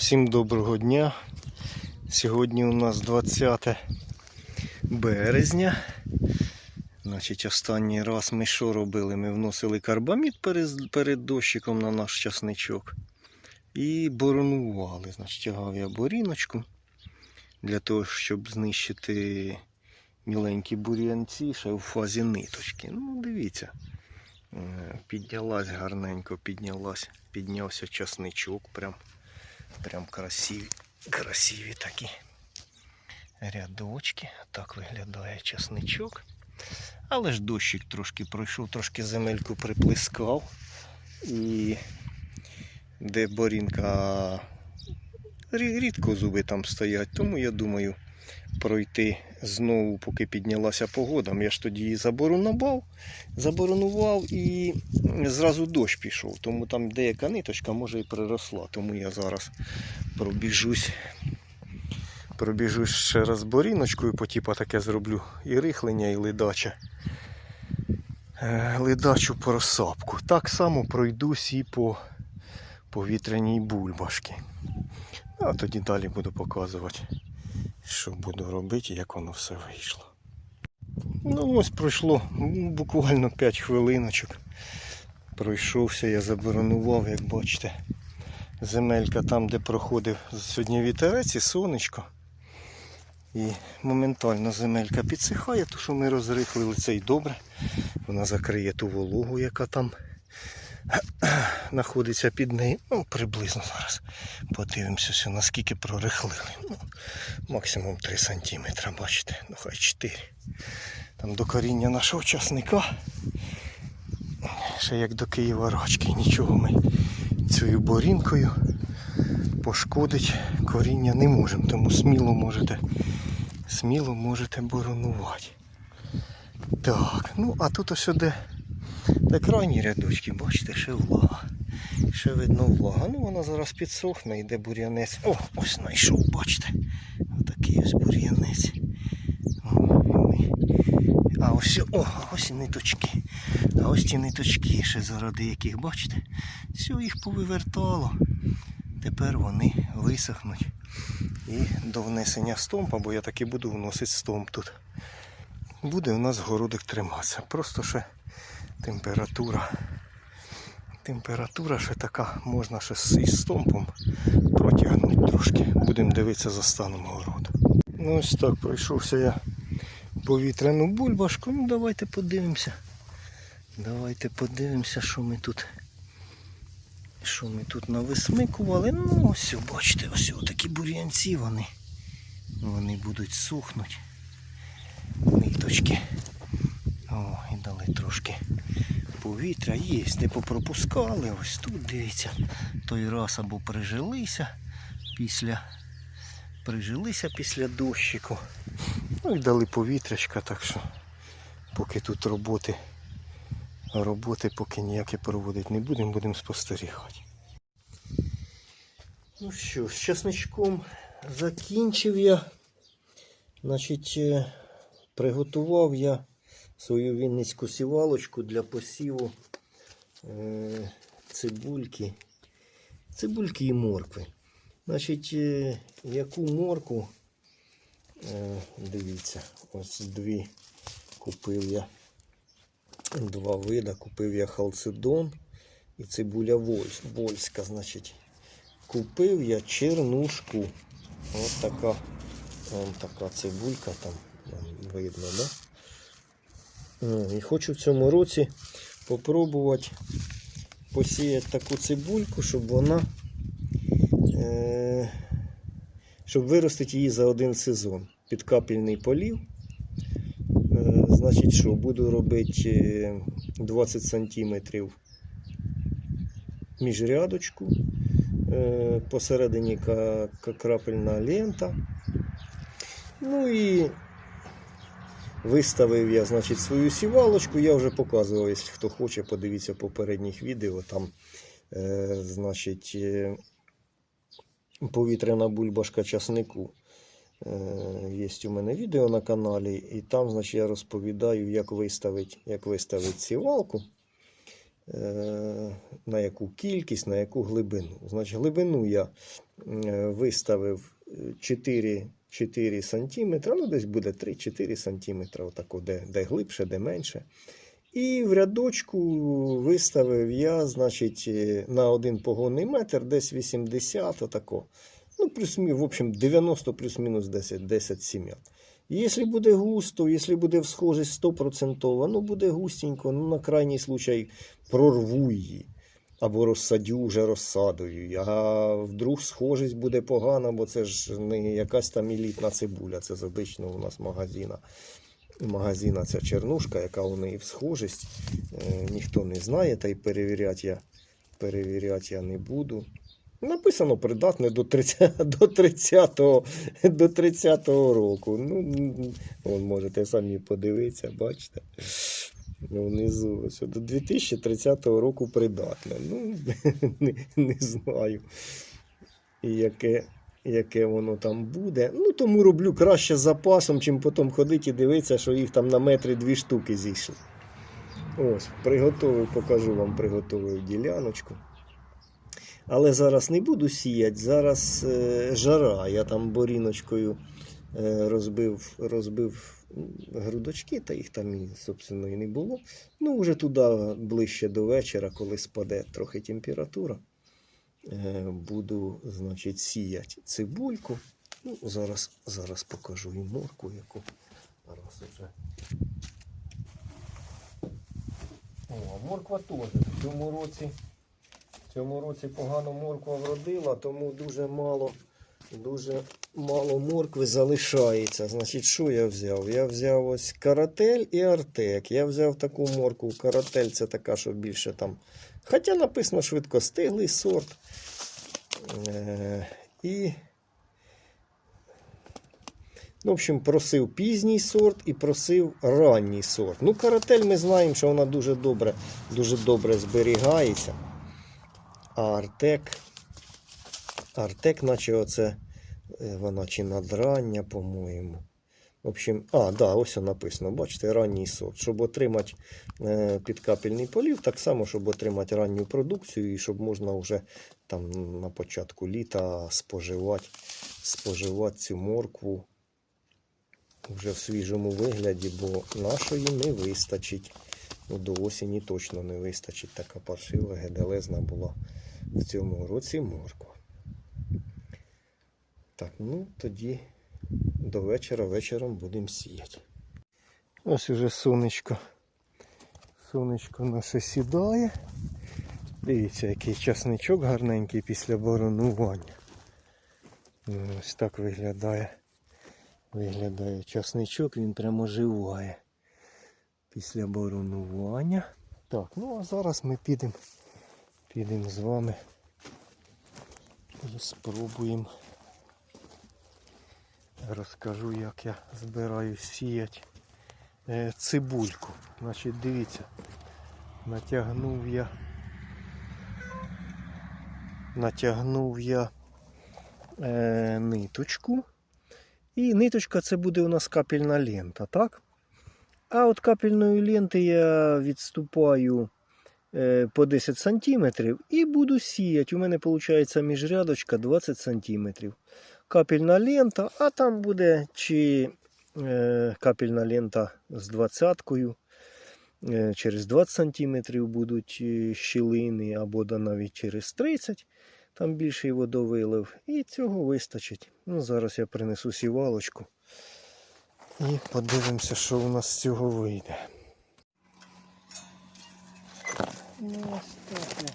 Всім доброго дня. Сьогодні у нас 20 березня. Значить, останній раз ми що робили? Ми вносили карбамід перед, дощиком на наш часничок. І боронували. Значить, тягав я боріночку для того, щоб знищити міленькі бур'янці ще у фазі ниточки. Ну, дивіться. Е, Піднялась гарненько, піднялась, піднявся часничок. Прям, прям красиві, красиві такі рядочки. Так виглядає часничок. Але ж дощик трошки пройшов, трошки земельку приплескав. І де борінка рідко зуби там стоять, тому я думаю пройти знову, поки піднялася погода. Я ж тоді її заборонував, і зразу дощ пішов. Тому там деяка ниточка може і приросла. Тому я зараз пробіжусь. Пробіжусь ще раз боріночкою, по типа таке зроблю і рихлення, і ледача. Е, Ледачу просапку. Так само пройдусь і по повітряній бульбашки. А тоді далі буду показувати, що буду робити як воно все вийшло. Ну ось пройшло буквально 5 хвилиночок. Пройшовся, я заборонував, як бачите. Земелька там, де проходив сьогодні вітерець і сонечко. І моментально земелька підсихає, то що ми розрихлили це і добре. Вона закриє ту вологу, яка там знаходиться під нею. Ну, приблизно зараз. Подивимося, наскільки прорихлили. Ну, максимум 3 см, бачите, ну хай 4. Там до коріння нашого часника. Ще як до Києва рачки. Нічого ми цією борінкою пошкодить коріння не можемо. Тому сміло можете, сміло можете боронувати. Так, ну а тут ось де, де крайні рядочки, бачите, ще влага. Ще видно влага. Ну вона зараз підсохне, йде бур'янець. О, ось знайшов, бачите. Отакий ось бур'янець. А ось, о, ось ниточки. А ось ті ниточки, ще заради яких, бачите, все їх повивертало. Тепер вони висохнуть. І до внесення стомпа, бо я таки буду вносити стомп тут. Буде у нас городик триматися. Просто ще температура. Температура ще така, можна ще з стомпом протягнути трошки. Будемо дивитися за станом городу. Ну ось так пройшовся я повітряну бульбашку. Ну давайте подивимося. Давайте подивимося, що ми тут. Що ми тут нависмикували. Ну ось, бачите, ось такі бур'янці вони. Вони будуть сухнути. Ниточки. О, і дали трошки повітря. Є, де попропускали. Ось тут, дивіться, той раз або прижилися після прижилися після дощику. Ну і дали повітрячка, так що поки тут роботи, роботи поки ніякі проводити не будемо, будемо спостерігати. Ну що, з часничком закінчив я. Значить, е, приготував я свою вінницьку сівалочку для посіву е, цибульки. Цибульки і моркви. Значить, е, яку морку, е, дивіться, ось дві купив я. Два вида. Купив я халцедон і цибуля вольс- вольська. Значить, купив я чернушку. Ось така, вон така цибулька там видно, да? О, І хочу в цьому році попробувати посіяти таку цибульку, щоб вона е, щоб виростити її за один сезон. Під капельний полів. Е, значить, що буду робити е, 20 сантиметрів міжрядочку. Е, посередині крапельна лента. Ну і виставив я значить, свою сівалочку. Я вже показував, якщо хто хоче, подивіться попередніх відео. Там, е, значить, е, повітряна бульбашка часнику. Е, Є у мене відео на каналі, і там, значить, я розповідаю, як виставити, як виставити сівалку. е, на яку кількість, на яку глибину. Значить, глибину я е, виставив 4, 4 см, ну десь буде 3-4 см, отако, де, де глибше, де менше. І в рядочку виставив я, значить, е, на один погонний метр десь 80, отако. Ну, плюс, в общем, 90 плюс-мінус 10, 10 сім'ят. Якщо буде густо, якщо буде схожість 100%, ну буде густенько, ну на крайній случай прорву її. Або розсадю вже розсадою. А вдруг схожість буде погана, бо це ж не якась там елітна цибуля, це з обичного у нас магазина. Магазина ця чернушка, яка у неї в схожість. Е, ніхто не знає, та й перевіряти я, перевіряти я не буду. Написано придатне до 30, до 30, до 30 року. Ну, можете самі подивитися, бачите. Внизу ось, до 2030 року придатне. Ну, не, не знаю, яке, яке воно там буде. Ну, тому роблю краще запасом, чим потім ходити і дивитися, що їх там на метри дві штуки зійшли. Ось, приготовив, покажу вам приготовив діляночку. Але зараз не буду сіяти, зараз е, жара. Я там боріночкою розбив, розбив грудочки, та їх там і, собственно, і не було. Ну, вже туди ближче до вечора, коли спаде трохи температура, е, буду, значить, сіяти цибульку. Ну, зараз, зараз покажу і морку, яку раз уже. О, морква теж в цьому році. В цьому році погано морква вродила, тому дуже мало, дуже мало моркви залишається. Значить, що я взяв? Я взяв ось каратель і артек. Я взяв таку моркву. Каратель це така, що більше там. Хоча написано швидкостиглий сорт. Е, і, ну, в общем, просив пізній сорт і просив ранній сорт. Ну, каратель ми знаємо, що вона дуже добре, дуже добре зберігається. А Артек. Артек, наче оце е, вона чи надрання, по-моєму. В общем, а, да, ось написано. Бачите, ранній сорт. Щоб отримати е, підкапельний полів, так само, щоб отримати ранню продукцію і щоб можна вже там на початку літа споживати, споживати цю моркву вже в свіжому вигляді, бо нашої не вистачить. Ну, до осені точно не вистачить. Така паршива, геделезна була в цьому році морква. Так, ну тоді до вечора вечором будемо сіяти. Ось уже сонечко. Сонечко наше сідає. Дивіться, який часничок гарненький після боронування. Ну, Ось так виглядає. Виглядає часничок, він прямо живає після боронування. Так, ну а зараз ми підемо підемо з вами і спробуємо. Розкажу, як я збираю сіяти е, цибульку. Значить, дивіться, натягнув я. Натягнув я е, ниточку. І ниточка це буде у нас капельна лента, так? А от капельної ленти я відступаю е, по 10 см і буду сіяти. У мене виходить міжрядочка 20 см. Капельна лента, а там буде чи е, капельна лента з 20-кою. Е, через 20 см будуть е, щілини або навіть через 30 там більший водовилив. І цього вистачить. Ну, Зараз я принесу сівалочку. І подивимося, що у нас з цього вийде. Ну, ось так.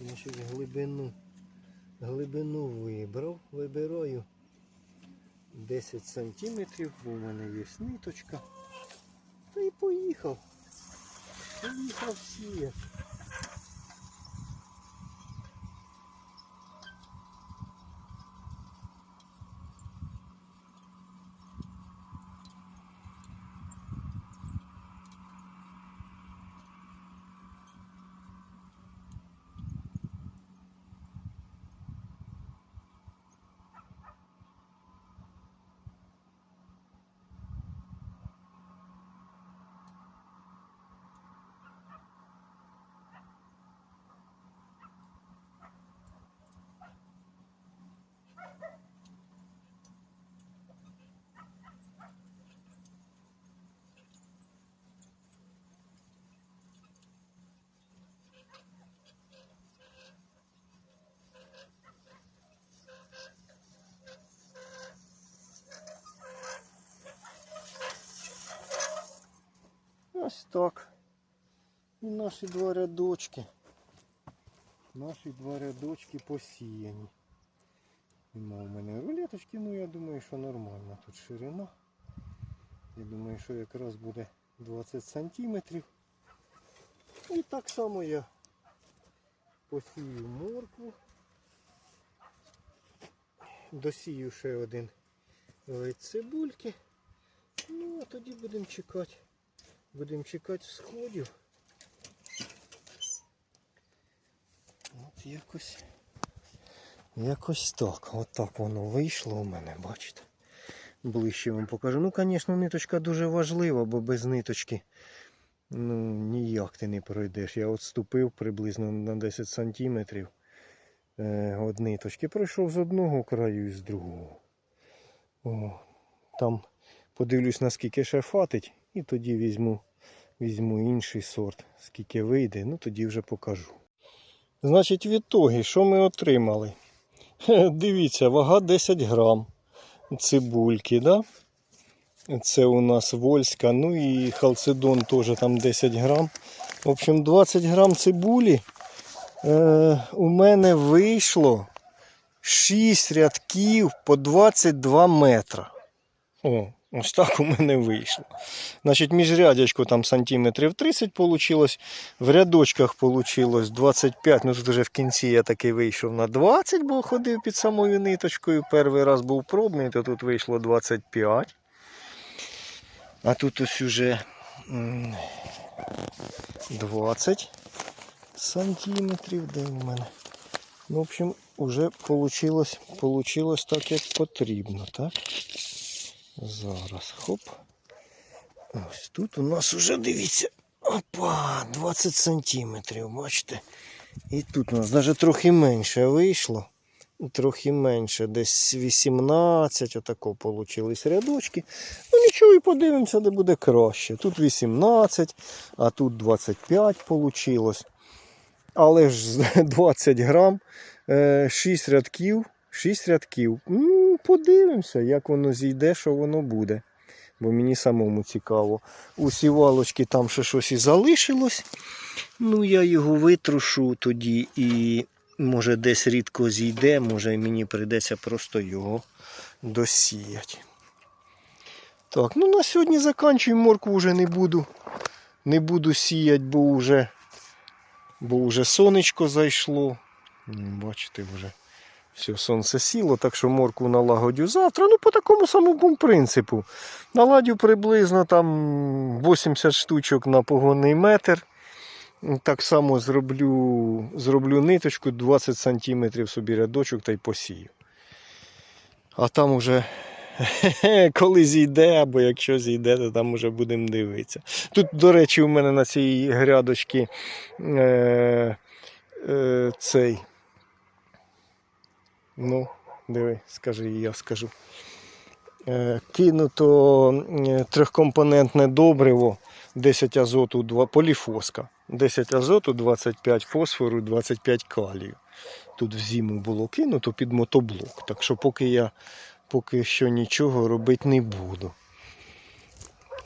Значить, глибину, глибину вибрав. Вибираю 10 сантиметрів, бо в мене є ниточка. Та й поїхав. Поїхав сіяти. Ось так. І наші два рядочки. Наші два рядочки посіяні. Нема у мене рулеточки, ну я думаю, що нормальна тут ширина. Я думаю, що якраз буде 20 сантиметрів. І так само я посію моркву. Досію ще один цибульки. Ну, а тоді будемо чекати. Будемо чекати сходів. От якось. Якось так. От так воно вийшло у мене, бачите. Ближче вам покажу. Ну, звісно, ниточка дуже важлива, бо без ниточки ну, ніяк ти не пройдеш. Я отступив приблизно на 10 сантиметрів е, від ниточки. Пройшов з одного краю і з другого. О, там подивлюсь, наскільки ще хватить, і тоді візьму, візьму інший сорт, скільки вийде, ну тоді вже покажу. Значить, відтоги, що ми отримали? Дивіться, вага 10 грам цибульки, да? Це у нас вольська, ну і халцедон теж там 10 грам. В общем, 20 грам цибулі е, у мене вийшло 6 рядків по 22 метра. О, ось так у мене вийшло. Значить, міжрядячку там сантиметрів 30 вийшло, в рядочках вийшло 25. Ну тут вже в кінці я таки вийшов на 20, бо ходив під самою ниточкою. Перший раз був пробний, то тут вийшло 25. А тут ось уже 20 сантиметрів, де у мене. Ну, в общем, уже получилось, получилось так, як потрібно, так? Зараз, хоп. Ось тут у нас уже, дивіться, опа, 20 сантиметрів, бачите? І тут у нас навіть трохи менше вийшло. Трохи менше, десь 18, отако получились рядочки. Ну нічого, і подивимося, де буде краще. Тут 18, а тут 25 получилось. Але ж 20 грам, 6 рядків, 6 рядків. Подивимося, як воно зійде, що воно буде. Бо мені самому цікаво. У сівалочки там ще щось і залишилось. Ну, я його витрушу тоді і може десь рідко зійде, може мені прийдеться просто його досіяти. Так, ну на сьогодні заканчуємо моркву вже не буду. Не буду сіяти, бо вже, бо вже сонечко зайшло. Бачите, вже все, сонце сіло, так що моркву налагодю завтра. Ну, по такому самому принципу. Наладю приблизно там 80 штучок на погонний метр. Так само зроблю, зроблю ниточку 20 см собі рядочок та й посію. А там уже коли зійде, або якщо зійде, то там вже будемо дивитися. Тут, до речі, у мене на цій грядочці е, е, цей. Ну, диви, скажи, і я скажу. Е, кинуто е, трьохкомпонентне добриво 10 азоту, 2 поліфоска. 10 азоту, 25 фосфору, 25 калію. Тут в зиму було кинуто під мотоблок. Так що поки я поки що нічого робити не буду.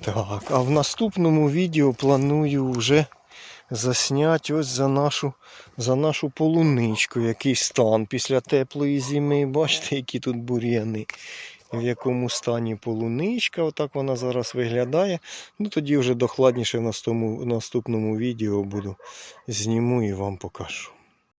Так, а в наступному відео планую вже засняти ось за нашу, за нашу полуничку, який стан після теплої зими. Бачите, які тут бур'яни. В якому стані полуничка, отак вона зараз виглядає. Ну тоді вже докладніше в наступному відео буду зніму і вам покажу.